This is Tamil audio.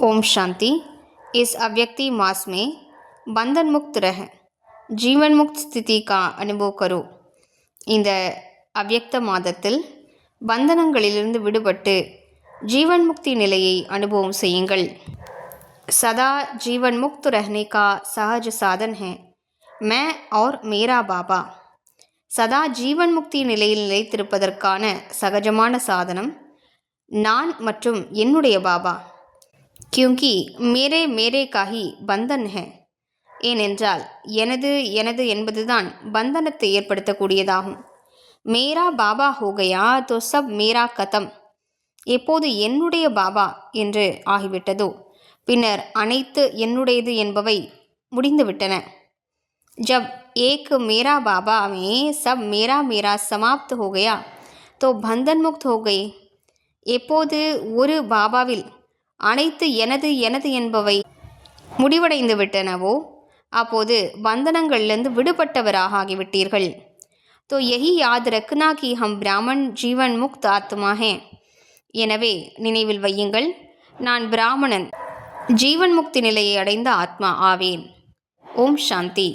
ओम शांति इस अव्यक्ति मास में बंधन मुक्त रह ஜீவன் முக்த் ஸ்திதி கா அனுபவ கரோ இந்த அவ்யக்த மாதத்தில் பந்தனங்களிலிருந்து விடுபட்டு ஜீவன் முக்தி நிலையை அனுபவம் செய்யுங்கள் சதா जीवन मुक्त रहने का सहज साधन है मैं और मेरा बाबा சதா ஜீவன் முக்தி நிலையில் நிலைத்திருப்பதற்கான சகஜமான சாதனம் நான் மற்றும் என்னுடைய பாபா கியூங்கி மேரே மேரே காகி பந்தன் ஹே ஏனென்றால் எனது எனது என்பதுதான் பந்தனத்தை ஏற்படுத்தக்கூடியதாகும்। மேரா பாபா ஹோகையா தோ சப் மேரா கதம். எப்போது என்னுடைய பாபா என்று ஆகிவிட்டதோ பின்னர் அனைத்து என்னுடையது என்பவை முடிந்துவிட்டன. ஜப் ஏக் மேரா பாபா மே சப் மேரா மேரா சமாப்த் ஹோகையா தோ பந்தன் முக்த் ஹோகை. எப்போது ஒரு பாபாவில் அனைத்து எனது எனது என்பவை முடிவடைந்து விட்டனவோ அப்போது பந்தனங்களிலிருந்து விடுபட்டவராக ஆகிவிட்டீர்கள் तो यही याद रखना कि हम ब्राह्मण जीवन मुक्त आत्मा हैं எனவே நினைவில் வையுங்கள் நான் பிராமணன் ஜீவன் முக்தி நிலையை அடைந்த ஆத்மா ஆவேன் ஓம் சாந்தி